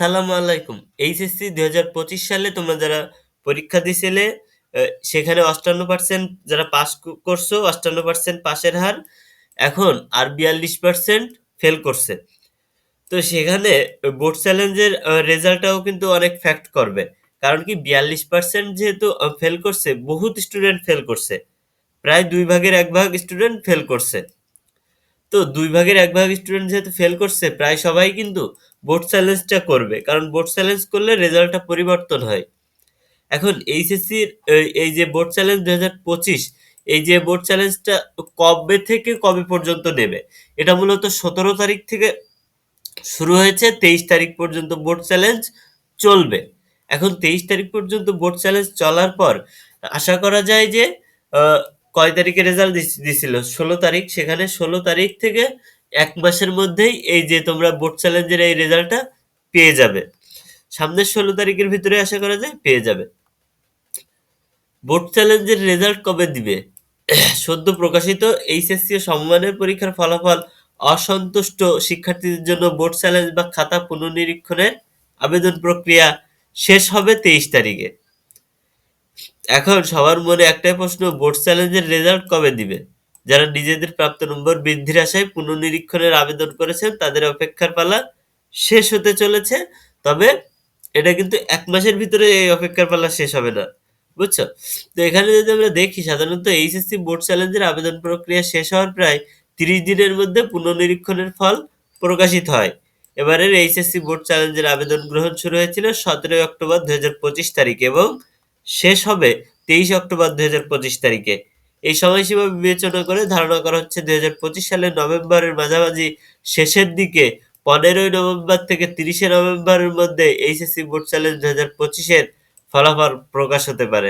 আসসালামু আলাইকুম। এইচএসসি ২০২৫ সালে তোমরা যারা পরীক্ষা দিছিলে, সেখানে ৫৮% যারা পাস করছ, অষ্টান্ন পার্সেন্ট পাশের হার। এখন আর ৪২% ফেল করছে। তো সেখানে বোর্ড চ্যালেঞ্জের রেজাল্টটাও কিন্তু অনেক ফ্যাক্ট করবে। কারণ কি ৪২% যেহেতু ফেল করছে, বহুত স্টুডেন্ট ফেল করছে। প্রায় দুই ভাগের এক ভাগ স্টুডেন্ট ফেল করছে। তো দুই ভাগের এক ভাগ স্টুডেন্ট যেহেতু ফেল করছে, প্রায় সবাই কিন্তু বোর্ড চ্যালেঞ্জটা করবে। কারণ বোর্ড চ্যালেঞ্জ করলে রেজাল্টটা পরিবর্তন হয়। এখন এইচএসসির এই এই যে বোর্ড চ্যালেঞ্জ ২০২৫ এই যে বোর্ড চ্যালেঞ্জটা কবে থেকে কবে পর্যন্ত নেবে? এটা মূলত ১৭ তারিখ থেকে শুরু হয়েছে, ২৩ তারিখ পর্যন্ত বোর্ড চ্যালেঞ্জ চলবে। এখন ২৩ তারিখ পর্যন্ত বোর্ড চ্যালেঞ্জ চলার পর আশা করা যায় যে কয় তারিখে রেজাল্ট দিছ দিছিল? ১৬ তারিখ। সেখানে ১৬ তারিখ থেকে এক মাসের মধ্যেই এই যে তোমরা বোর্ড চ্যালেঞ্জের এই রেজাল্টটা পেয়ে যাবে। সামনের ১৬ তারিখের ভিতরে আশা করা যায় পেয়ে যাবে। বোর্ড চ্যালেঞ্জের রেজাল্ট কবে দিবে? সদ্য প্রকাশিত এইচএসসি সমমানের পরীক্ষার ফলাফল অসন্তুষ্ট শিক্ষার্থীদের জন্য বোর্ড চ্যালেঞ্জ বা খাতা পুনর্নিরীক্ষণের আবেদন প্রক্রিয়া শেষ হবে ২৩ তারিখে। এখন সবার মনে একটাই প্রশ্ন, বোর্ড চ্যালেঞ্জের রেজাল্ট কবে দিবে? যারা নিজেদের প্রাপ্ত নম্বর বৃদ্ধির আশায় পুনর্নিরীক্ষণের আবেদন করেছেন, তাদের অপেক্ষার পালা শেষ হতে চলেছে। তবে এটা কিন্তু এক মাসের ভিতরে এই অপেক্ষার পালা শেষ হবে না। বুঝছ? তো এখানে যদি আমরা দেখি সাধারণত এইচএসসি বোর্ড চ্যালেঞ্জের আবেদন প্রক্রিয়া শেষ হওয়ার প্রায় ৩০ দিনের মধ্যে পুনর্নিরীক্ষণের ফল প্রকাশিত হয়। এবারের এইচএসসি বোর্ড চ্যালেঞ্জের আবেদন গ্রহণ শুরু হয়েছিল ১৭ অক্টোবর ২০২৫ তারিখ এবং শেষ হবে ২৩ অক্টোবর ২০২৫ তারিখে। এই সময়সীমা বিবেচনা করে ধারণা করা হচ্ছে ২০২৫ সালের নভেম্বরের মাঝামাঝি শেষের দিকে ১৫ই নভেম্বর থেকে ৩০শে নভেম্বরের মধ্যে এইচএসসি বোর্ড চ্যালেঞ্জ দুই হাজার পঁচিশের ফলাফল প্রকাশ হতে পারে।